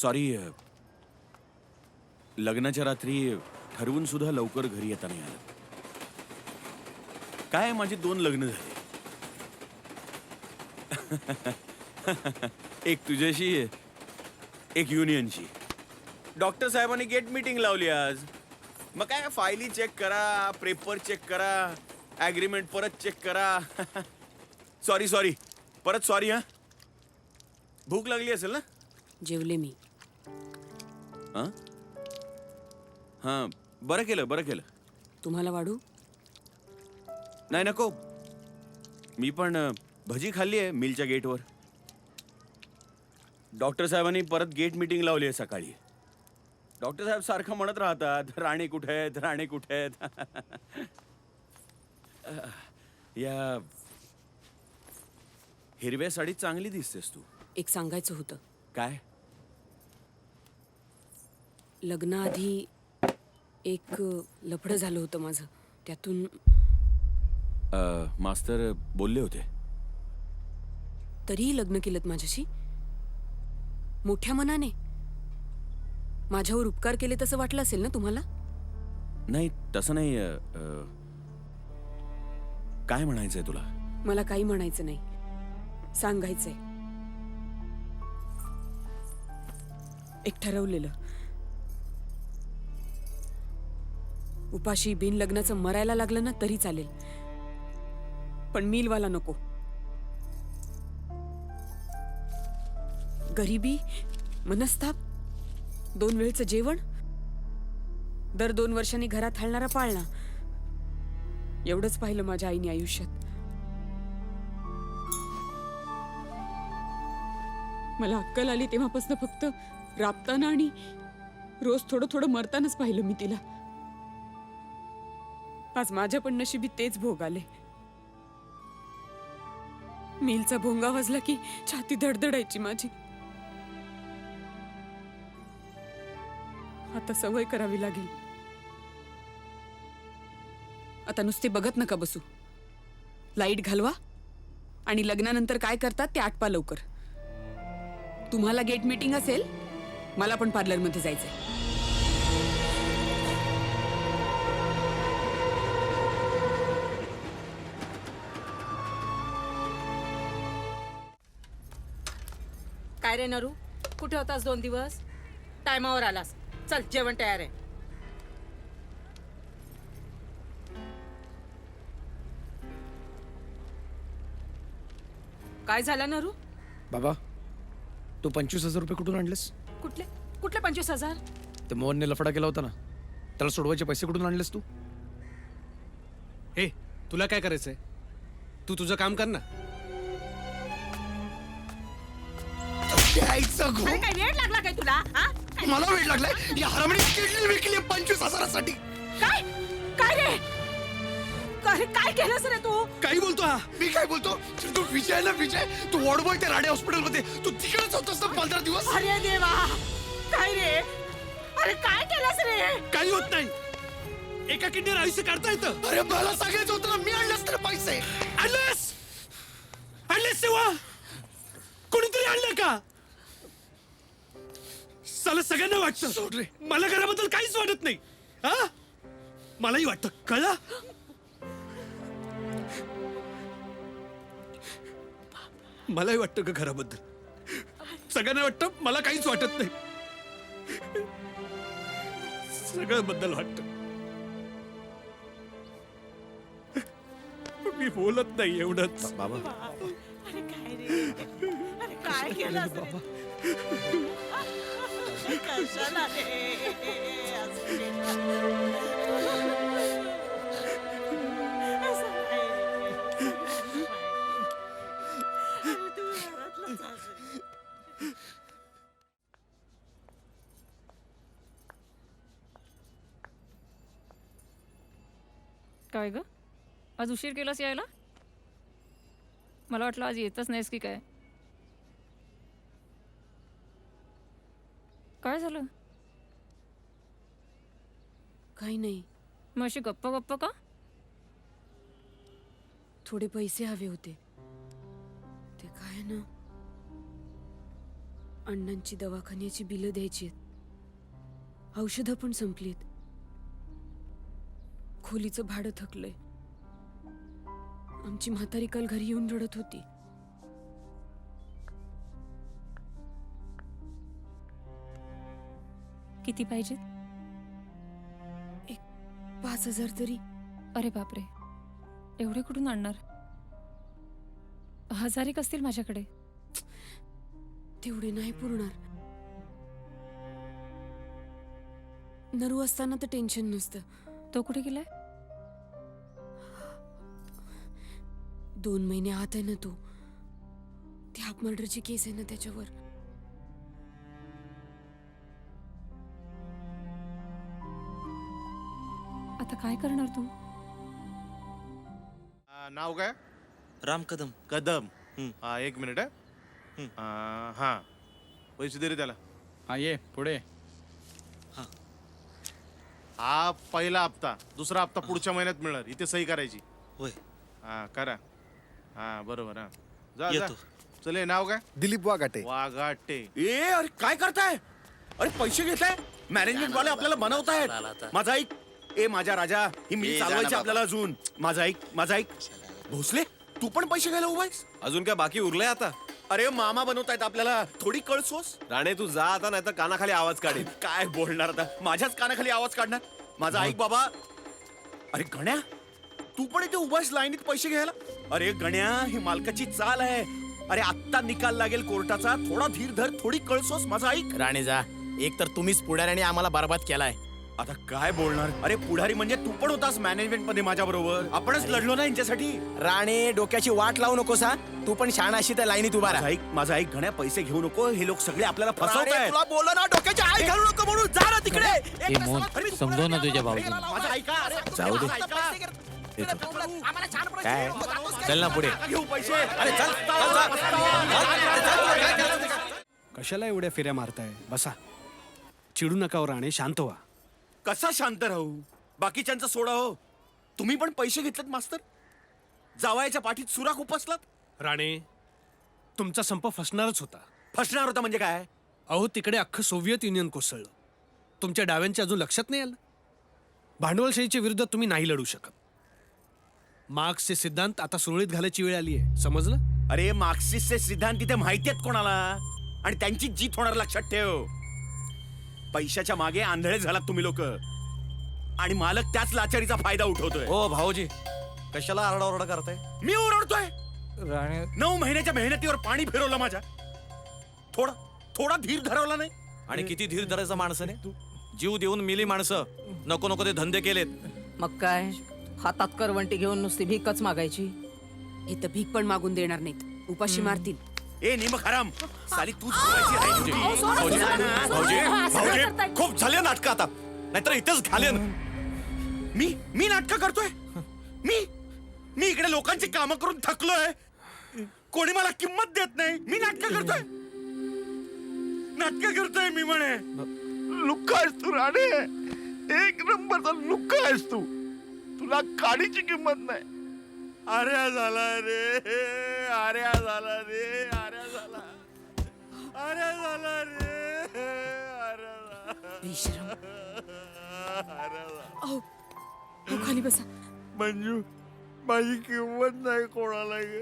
Sorry लग्नाच्या रात्री ठरवून सुद्धा लवकर घरी येता नाही आलं. काय माझी दोन लग्न झाले? एक तुझ्याशी एक युनियनशी. डॉक्टर साहेबांनी गेट मीटिंग लावली आज. मग काय फायली चेक करा पेपर चेक करा ॲग्रीमेंट परत चेक करा. सॉरी सॉरी परत सॉरी हा? भूक लागली असेल ना? जेवले मी. हां? हां बरं केलं बरं केलं. तुम्हाला वाढू? नाही नको. मी पण अ, भजी खाल्ली आहे मिलच्या गेटवर. डॉक्टर साहेबांनी परत गेट मीटिंग लावली आहे सकाळी. डॉक्टर साहेब सारखं म्हणत राहतात राणे कुठे आहेत राणे कुठे आहेत? या हिरव्या साडीत चांगली दिसतेस तू. एक सांगायचं होतं. काय? लग्नाआधी एक लफडं झालं होतं माझं. त्यातून अ, मास्तर बोलले होते. तरीही लग्न केलं माझ्याशी? मोठ्या मनाने? माझ्यावर उपकार केले तसं वाटलं असेल ना तुम्हाला? नाही तसं नाही अ, अ, काय म्हणायचंय तुला? मला काही म्हणायचं नाही. सांगायचंय. एक ठरवलेलं. उपाशी बिन लग्नाचं मरायला लागलं ना तरी चालेल. पण मिलवाला नको. गरिबी मनस्ताप दोन वेळचं जेवण दर दोन वर्षांनी घरात हलणारा पाळणा. एवढंच पाहिलं माझ्या आईने आयुष्यात. मला अक्कल आली तेव्हापासून फक्त राबताना आणि रोज थोडं थोडं मरतानाच पाहिलं मी तिला. आज माझ्या पण नशिबी तेच भोग आले. मिलचा भोंगा वाजला की छाती धडधडायची माझी. आता सवय करावी लागेल. आता नुसते बघत नका बसू. लाइट घालवा आणि लग्नानंतर काय करतात ते आटपा लवकर. तुम्हाला गेट मीटिंग असेल मला पण पार्लरमध्ये जायचंय. काय रे नरू? कुठे होतास दोन दिवस? टायमावर आलास. चल जेवण तयार आहे. काय झालं नरू? बाबा तू पंचवीस हजार रुपये कुठून आणलेस? कुठले? कुठले पंचवीस हजार? ते मोहनने लफडा केला होता ना. त्याला सोडवायचे पैसे कुठून आणलेस तू? हे तुला काय करायचंय? तू तुझं काम कर ना. द्यायचं घो. काय वेळ लागला काय तुला हा? मला वेळ लागलाय. या हरामणी किडनी विकली पंचवीस हजारासाठी. काय? काय रे? काय काय केलंस रे तू? काही बोलतो हा. मी काय बोलतो? तू विजय ना विजय. तू वॉर्डबॉय ते राणे हॉस्पिटलमध्ये. तू तिकडेच होतास ना पंधरा दिवस. अरे देवा. काय रे? अरे काय केलंस रे? काही होत नाही. एका किडनीवर आयुष्य काढता येतं. अरे मला सांगायचं होतं ना मी आणलंस तर पैसे. आणलंस? आणलेस तेव्हा? कोणीतरी आणलं का? साला सगळ्यांना वाटतं. सोड रे. मला घराबद्दल काहीच वाटत नाही. हा? मलाही वाटतं. कळलं? मलाही वाटतं का घराबद्दल. सगळ्यांना वाटतं मला काहीच वाटत नाही. सगळ्याबद्दल वाटतं. पण मी बोलत नाही एवढंच. बाबा. अरे काय रे? अरे काय केलं? असं रे. काय ग? आज उशीर केलास यायला? मला वाटलं आज येतच नाहीस की काय? काय झालं? काही नाही. मग अशी गप्प गप्प का? थोडे पैसे हवे होते. ते काय ना? अण्णांची दवाखान्याची बिलं द्यायची आहेत. औषधं पण संपलीत. खोलीचं भाडं थकलंय. आमची म्हातारी काल घरी येऊन रडत होती. किती पाहिजेत? पाच हजार तरी. अरे बापरे. एवढे कुठून आणणार? हजार एक असतील माझ्याकडे. तेवढे नाही पुरणार. नरू असताना तर टेन्शन नसतं. तो कुठे गेलाय? दोन महिने आत आहे ना तो. ती हाफ मर्डरची केस आहे ना त्याच्यावर. आता काय करणार तू? आ, नाव काय? राम कदम. कदम. हं. हा एक मिनिट आ, हा. पैसे दे रे त्याला. हा ये पुढे. हा. पहिला हप्ता. दुसरा हप्ता पुढच्या महिन्यात मिळणार. इथे सही करायची. होय. हा करा. हा बरोबर हा. जा जा. येतो. चल हे नाव काय? दिलीप वाघाटे. वाघाटे. ए अरे काय करताय? अरे पैसे घेताय? मॅनेजमेंट वाले आपल्याला बनवतायत. माझा ऐक ए माझा राजा ही मी ए, जा ना चालवायची बाबा. आपल्याला अजून. माझा ऐक माझा ऐक. भोसले तू पण पैसे घ्यायला उभायस अजून काय बाकी उरलंय आता? अरे मामा बनवतायत आपल्याला. थोडी कळसोस? राणे तू जा आता नाही तर कानाखाली आवाज काढेल काय बोलणार आता? माझ्याच कानाखाली आवाज काढणार? माझा ऐक बाबा. अरे गण्या तू पण इथे उभाच लाईनीत पैसे घ्यायला? अरे गण्या ही मालकाची चाल आहे. अरे आत्ता निकाल लागेल कोर्टाचा. थोडा धीर धर थोडी कळसोस माझा ऐक. राणे जा. एक तर तुम्हीच पुढाऱ्याने आम्हाला बरबाद केलाय. आता काय बोलणार? अरे पुढारी म्हणजे तू पण होतास मॅनेजमेंटमध्ये माझ्या बरोबर आपणच लढलो ना यांच्यासाठी राणे डोक्याची वाट लावू नकोस हा. तू पण शाणा अशी त्या लाईनीत उभा माझा राहा. ऐक माझा ऐक गण्या पैसे घेऊ नको हे लोक सगळे आपल्याला राणे, फसवतायत. तुला बोल ना डोक्याची आई घालू नको म्हणून. जा ना तिकडे. एक तासाला समजव ना तुझ्या भाऊजी माझा ऐका अरे जाऊ दे. ऐका. आम्हाला छान प्रश्न काय? चल ना पुढे. नका घेऊ पैसे. अरे चल, कशाला एवढ्या फेऱ्या मारताय? बसा. चिडू नका हो राणे. शांत व्हा. कसा शांत राहू? बाकीच्यांचा सोडा हो. तुम्ही पण पैसे घेतलेत मास्तर. जावायच्या पाठीत सुराख उपसलात. राणे तुमचा संप फसणारच होता. फसणार होता म्हणजे काय? अहो तिकडे अख्खं सोव्हिएत युनियन कोसळलं. तुमच्या डाव्यांच्या अजून लक्षात नाही आलं? भांडवलशाहीच्या विरुद्ध तुम्ही नाही लढू शकत. मार्क्सचे सिद्धांत आता सुरळीत घालायची वेळ आली आहे समजलं? अरे मार्क्सिसचे सिद्धांत तिथे माहिती आहेत कोणाला? आणि त्यांची जीत होणार लक्षात ठेव. पैशाच्या मागे आंधळे झालात तुम्ही लोक. आणि मालक त्याच लाचारीचा फायदा उठवतोय. हो भाऊजी. कशाला आरडाओरडा करताय? मी ओरडतोय. राणे नऊ महिन्याच्या मेहनतीवर पाणी फिरवलं माझ्या. थोडा थोडा धीर धरवला नाही. आणि किती धीर धरायचं माणसाने? जीव देऊन मिली माणसं. नको नको ते धंदे केलेत. मग काय? हातात करवंटी घेऊन नुसती भीकच मागायची? हे तर भीक पण मागून देणार नाहीत. उपाशी मारतील. ए निमक हराम साली तूच बोलायची राहिली होती. भाऊजी भाऊजी भाऊजी करताय? खूप झाले नाटक आता. नाहीतर इथेच घालेन. मी मी नाटक करतोय? मी मी इकडे लोकांची कामं करून थकलोय. कोणी मला किंमत देत नाही. मी नाटक करतोय? नाटक करतोय मी म्हणे. लुक्का आहेस तू राणे. एक नंबरचा लुक्का आहेस तू. तुला काडीची किंमत नाही. आर्या झाला रे. आर्या झाला रे. आर्या झाला रे. आर्या झाला बेशरम आर्या झाला. अहो अहो, खाली बसा. मंजू माझी किंमत नाही कोणाला ग.